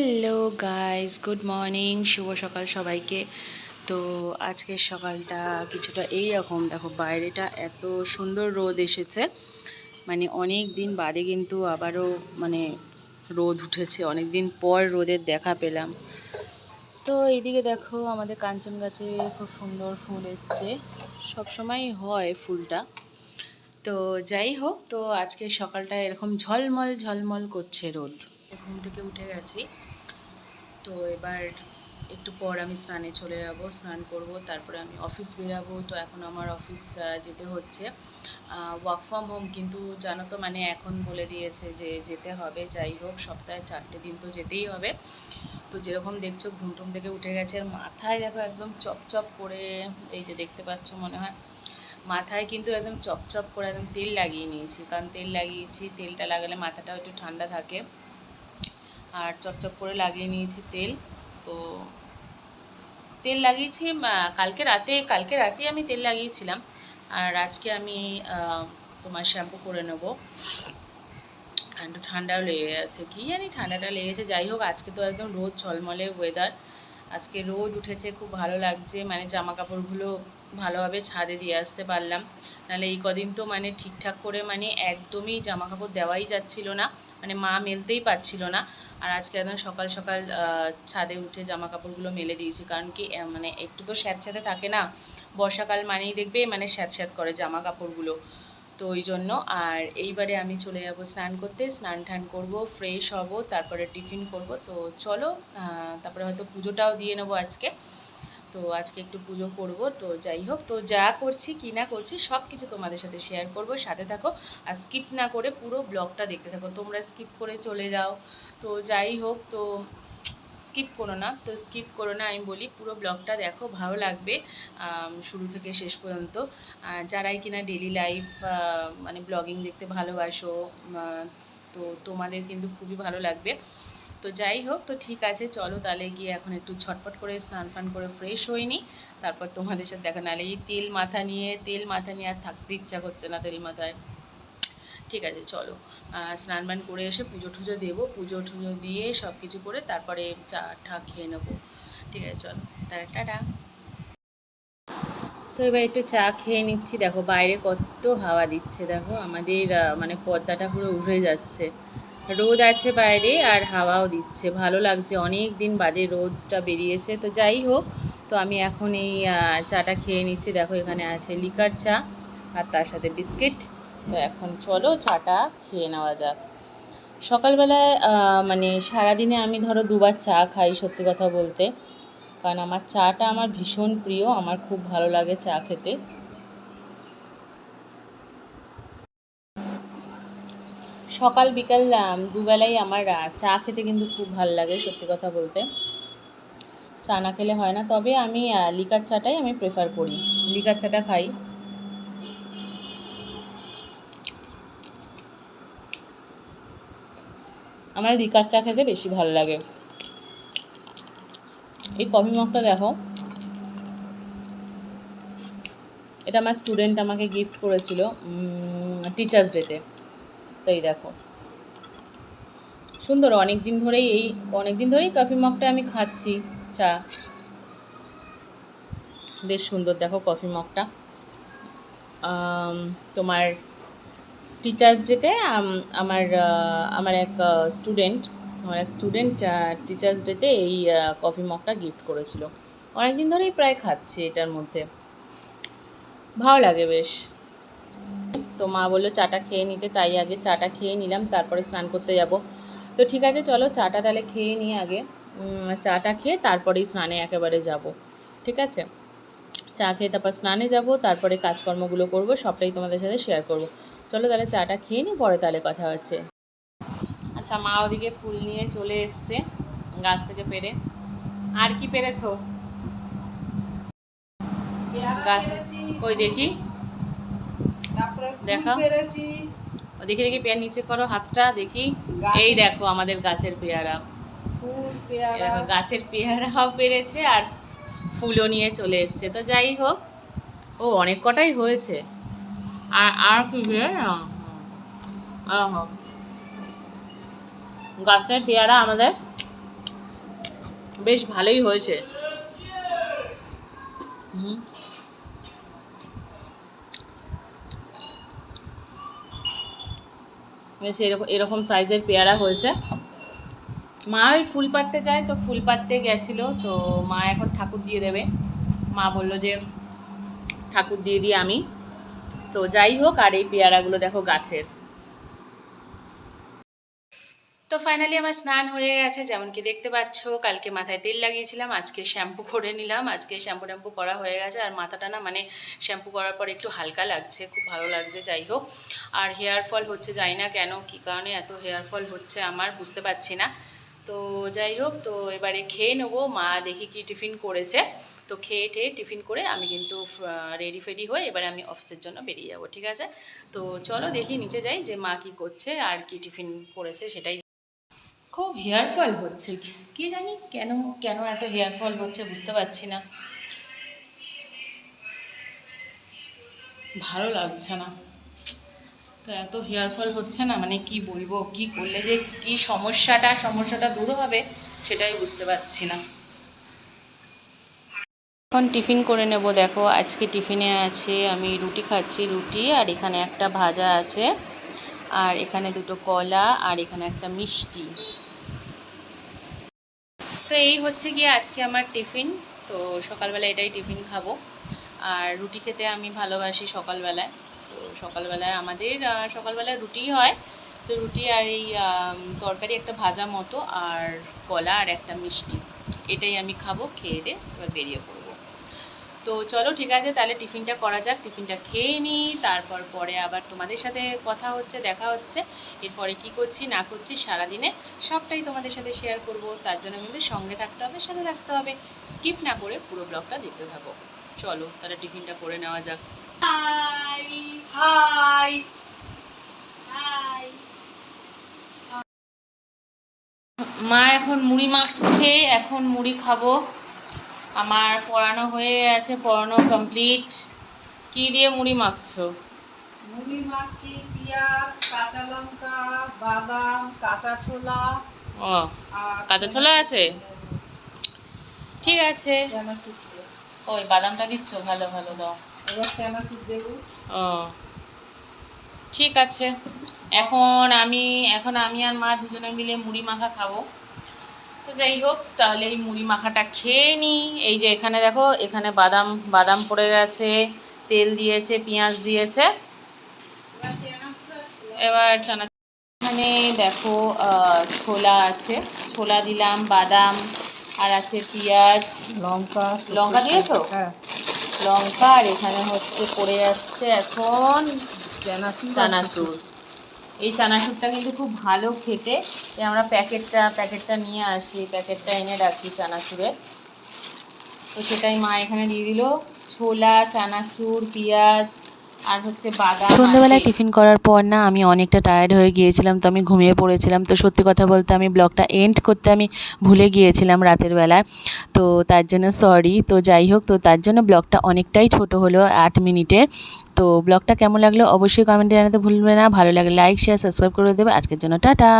Hello guys, good morning, শুভ সকাল সবাইকে। তো আজকের সকালটা কিছুটা এই রকম দেখো বাইরেটা এত সুন্দর রোদ এসেছে। মানে অনেক দিন বাদে কিন্তু আবারও মানে রোদ উঠেছে, অনেক দিন পর রোদের দেখা পেলাম। তো এইদিকে দেখো আমাদের কাঞ্চন গাছে খুব সুন্দর ফুল এসছে। সবসময় হয় ফুলটা। তো যাই হোক, তো আজকে সকালটা এরকম ঝলমল ঝলমল করছে রোদ। ঘুম থেকে উঠে গেছি। তো এবার একটু পর আমি স্নানে চলে যাব, স্নান করব, তারপরে আমি অফিস বেরাবো। তো এখন আমার অফিস যেতে হচ্ছে। ওয়ার্ক ফ্রম হোম কিন্তু জানো তো মানে এখন বলে দিয়েছে যে যেতে হবে, যাই হোক, সপ্তাহে চারটে দিন তো যেতেই হবে। তো যেরকম দেখছ, ঘুম টুম থেকে উঠে গেছে আর মাথায় দেখো একদম চপচপ করে, এই যে দেখতে পাচ্ছ মনে হয়, মাথায় কিন্তু একদম চপচপ করে একদম তেল লাগিয়ে নিয়েছি। কারণ তেল লাগিয়েছি, তেলটা লাগালে মাথাটা একটু ঠান্ডা থাকে। আর চপচপ করে লাগিয়ে নিয়েছি তেল। তো তেল লাগিয়েছি কালকে রাতে কালকে রাতে আমি তেল লাগিয়েছিলাম। আর আজকে আমি তোমার শ্যাম্পু করে নেব। ঠান্ডাও লেগে গেছে কি জানি ঠান্ডাটা লেগেছে? যাই হোক, আজকে তো একদম রোদ, ঝলমলে ওয়েদার আজকে রোদ উঠেছে, খুব ভালো লাগছে। মানে জামা কাপড়গুলো ভালোভাবে ছাদে দিয়ে আসতে পারলাম। নাহলে এই কদিন তো মানে ঠিকঠাক করে মানে একদমই জামা কাপড় দেওয়াই যাচ্ছিল না। মানে মা মেলতেই পারছিল না। আর আজকে একদম সকাল সকাল ছাদে উঠে জামা কাপড়গুলো মেলে দিয়েছি। কারণ কি মানে একটু তো স্যাঁতস্যাঁতে থাকে না, বর্ষাকাল মানেই দেখবে মানে স্যাঁত স্যাঁত করে জামা কাপড়গুলো তো ওই জন্য, আর এইবারে আমি চলে যাব স্নান করতে। স্নান টান করব ফ্রেশ হব, তারপরে টিফিন করব। তো চলো তারপরে হয়তো পুজোটাও দিয়ে নেব আজকে। তো আজকে একটু পুজো করব। তো যাই হোক, তো যা করছি, কি না করছি, সব কিছু তোমাদের সাথে শেয়ার করব। সাথে থাকো আর স্কিপ না করে পুরো ব্লগটা দেখতে থাকো। তোমরা স্কিপ করে চলে যাও। তো যাই হোক, তো স্কিপ করো না, তো স্কিপ করো না। আমি বলি পুরো ব্লগটা দেখো, ভালো লাগবে শুরু থেকে শেষ পর্যন্ত। যারাই কিনা ডেলি লাইফ মানে ব্লগিং দেখতে ভালোবাসো তো তোমাদের কিন্তু খুবই ভালো লাগবে। তো যাই হোক, তো ঠিক আছে, চলো তাহলে গিয়ে এখন একটু ছটপট করে স্নান ফান করে ফ্রেশ হইনি তারপর তোমাদের সাথে দেখা, নাহলে এই তেল মাথা নিয়ে, তেল মাথা নিয়ে আর থাকতে ইচ্ছা করছে না তেল মাথায়। ঠিক আছে, চলো। স্নান বান করে এসে পুজো টুজো দেবো, পুজো টুজো দিয়ে সব কিছু করে তারপরে চা টা খেয়ে নেব। ঠিক আছে, চলো। তাহলে টাটা। তো এবার একটু চা খেয়ে নিচ্ছি। দেখো, বাইরে কত হাওয়া দিচ্ছে, দেখো। আমাদের মানে পর্দাটা পুরো উড়ে যাচ্ছে। রোদ আছে বাইরে আর হাওয়াও দিচ্ছে। ভালো লাগছে অনেক দিন বাদে রোদটা বেরিয়েছে। তো যাই হোক, তো আমি এখন এই চাটা খেয়ে নিচ্ছি। দেখো এখানে আছে লিকার চা আর তার সাথে বিস্কিট। তো এখন চলো চাটা খেয়ে নেওয়া যাক। সকালবেলায় মানে সারাদিনে আমি ধরো দুবার চা খাই সত্যি কথা বলতে। কারণ আমার চাটা আমার ভীষণ প্রিয়, আমার খুব ভালো লাগে চা খেতে। সকাল, বিকাল দুবেলাই আমার চা খেতে কিন্তু খুব ভালো লাগে সত্যি কথা বলতে। চা না খেলে হয় না। তবে আমি লিকার চাটাই আমি প্রেফার করি। লিকার চাটা খাই। আমার লিকার চা খেতে বেশি ভালো লাগে। এই কফি মগটা দেখো। এটা আমার স্টুডেন্ট আমাকে গিফট করেছিল টিচার্স ডেতে এই দেখো। সুন্দর অনেক দিন ধরেই এই অনেক দিন ধরেই কফি মগটা আমি খাচ্ছি, চা। বেশ সুন্দর, দেখো কফি মগটা তোমার টিচার্স ডেতে আমার আমার এক স্টুডেন্ট আমার এক স্টুডেন্ট টিচার্স ডেতে এই কফি মগটা গিফট করেছিল। অনেক দিন ধরেই প্রায় খাচ্ছি এটার মধ্যে। ভালো লাগে বেশ। তো মা বলল, চাটা খেয়ে নিতে। তাই আগে চাটা খেয়ে নিলাম, তারপরে স্নান করতে যাব। তো ঠিক আছে, চলো চাটা তাহলে খেয়ে নিই আগে। চাটা খেয়ে তারপরেই স্নানে একেবারে যাব। ঠিক আছে? চা খেয়ে তারপর স্নানে যাব, তারপরে কাজকর্মগুলো করব, সবটাই তোমাদের সাথে শেয়ার করব। চলো তাহলে চাটা খেয়ে নিই, পরে তাহলে কথা হচ্ছে। আচ্ছা মা ওদিকে ফুল নিয়ে চলে এসছে, গাছ থেকে পেরে। আর কি পেরেছ? গাছ। কই দেখি? ফুল দেখি। দেখি পেয়ার নিচে করো হাতটা দেখি। এই দেখো আমাদের গাছের পেয়ারা। দেখো গাছের পেয়ারাও পেরেছে আর ফুলও নিয়ে চলে এসছে। তো যাই হোক ও অনেক কটাই হয়েছে। আর আর কি গাছের পেয়ারা আমাদের বেশ ভালোই হয়েছে। হুম। বেশ এরকম এরকম সাইজের পেয়ারা হয়েছে। মা ওই ফুল পাড়তে যায় তো ফুল পাড়তে গেছিল, তো মা এখন ঠাকুর দিয়ে দেবে। মা বলল যে, ঠাকুর দিয়ে দিই আমি। তো যাই হোক, আর এই পেয়ারাগুলো দেখো গাছের। তো ফাইনালি আমার স্নান হয়ে গেছে যেমন কি দেখতে পাচ্ছ, কালকে মাথায় তেল লাগিয়েছিলাম, আজকে শ্যাম্পু করে নিলাম, আজকে শ্যাম্পু ট্যাম্পু করা হয়ে গেছে, আর মাথাটা না মানে শ্যাম্পু করার পর একটু হালকা লাগছে, খুব ভালো লাগছে, যাই হোক। আর হেয়ার ফল হচ্ছে যাই না কেন, কী কারণে এত হেয়ার ফল হচ্ছে আমার বুঝতে পারছি না। তো যাই হোক, তো এবারে খেয়ে নেব, মা দেখি কি টিফিন করেছে। তো খেয়ে টেয়ে টিফিন করে আমি কিন্তু রেডি ফেডি হয়ে এবারে আমি অফিসের জন্য বেরিয়ে যাব, ঠিক আছে? তো চলো দেখি, নিচে যাই যে মা কি করছে, আর কি টিফিন করেছে সেটাই খুব হেয়ার ফল হচ্ছে। কি জানি কেন কেন এত হেয়ার ফল হচ্ছে বুঝতে পারছি না। ভালো লাগছে না। তো এত হেয়ার ফল হচ্ছে না মানে কি বলব, কি করলে যে কি সমস্যাটা সমস্যাটা দূর হবে সেটাই বুঝতে পারছি না। এখন টিফিন করে নেব, দেখো আজকে টিফিনে আছে, আমি রুটি খাচ্ছি, রুটি আর এখানে একটা ভাজা আছে, আর এখানে দুটো কলা, আর এখানে একটা মিষ্টি। তো এই হচ্ছে গিয়ে আজকে আমার টিফিন। তো সকালবেলা এটাই টিফিন খাব। আর রুটি খেতে আমি ভালোবাসি সকালবেলায়। তো সকালবেলায় আমাদের সকালবেলায় রুটিই হয়। তো রুটি আর এই তরকারি একটা ভাজা মতো আর কলা আর একটা মিষ্টি। এটাই আমি খাব, খেয়ে দিয়ে এবার বেরিয়ে পড়ব। তো চলো ঠিক আছে তাহলে টিফিনটা করা যাক টিফিনটা খেয়ে নিই তারপর পরে আবার তোমাদের সাথে কথা হচ্ছে দেখা হচ্ছে এরপরে কি করছি না করছি সারাদিনে সবটাই তোমাদের সাথে শেয়ার করব তার জন্য কিন্তু সঙ্গে থাকতে হবে সাথে থাকতে হবে স্কিপ না করে পুরো ব্লগটা দেখতে থাকো। চলো তাহলে টিফিনটা করে নেওয়া যাক। হাই হাই হাই মা এখন মুড়ি মাখছে এখন মুড়ি খাব। আমার পড়ানো হয়ে আছে পড়ানো কমপ্লিট কি দিয়ে মুড়ি মাখছো? মুড়ি মাখছি পেঁয়াজ কাঁচা লঙ্কা বাদাম কাঁচা ছোলা। ও কাঁচা ছোলা আছে? ঠিক আছে। ওই বাদামটা দিচ্ছ ভালো ভালো দাও। ও ঠিক আছে। এখন আমি এখন আমি আর মা দুজনে মিলে মুড়ি মাখা খাব। তো যাই হোক তাহলে এই মুড়ি মাখাটা খেয়ে নিই এই যে এখানে দেখো এখানে বাদাম বাদাম পড়ে গেছে তেল দিয়েছে পেঁয়াজ দিয়েছে। এবার। চানা এখানে দেখো ছোলা আছে। ছোলা দিলাম বাদাম আর আছে পেঁয়াজ। লঙ্কা লঙ্কা দিয়েছ? হ্যাঁ। লঙ্কা আর এখানে হচ্ছে পড়ে যাচ্ছে এখন চানাচুর। চানাচুর। এই চানাচুরটা কিন্তু খুব ভালো খেতে। আমরা প্যাকেটটা প্যাকেটটা নিয়ে আসি, প্যাকেটটা এনে রাখি চানাচুরের তো সেটাই মা এখানে দিয়ে দিল। ছোলা, চানাচুর, পেঁয়াজ আর হচ্ছে বাদাম টিফিন করার পর না আমি অনেকটা টায়ার্ড হয়ে গিয়েছিলাম তো আমি ঘুমিয়ে পড়েছিলাম। তো সত্যি কথা বলতে আমি ব্লগটা এন্ড করতে আমি ভুলে গিয়েছিলাম রাতের বেলায়। তো তার জন্য সরি তো যাই হোক তো তার জন্য ব্লগটা অনেকটাই ছোট হলো আট মিনিটের তো ব্লগটা কেমন লাগল অবশ্যই কমেন্টে জানাতে ভুলবে না। ভালো লাগলে লাইক শেয়ার সাবস্ক্রাইব করে দেবে। আজকের জন্য টাটা।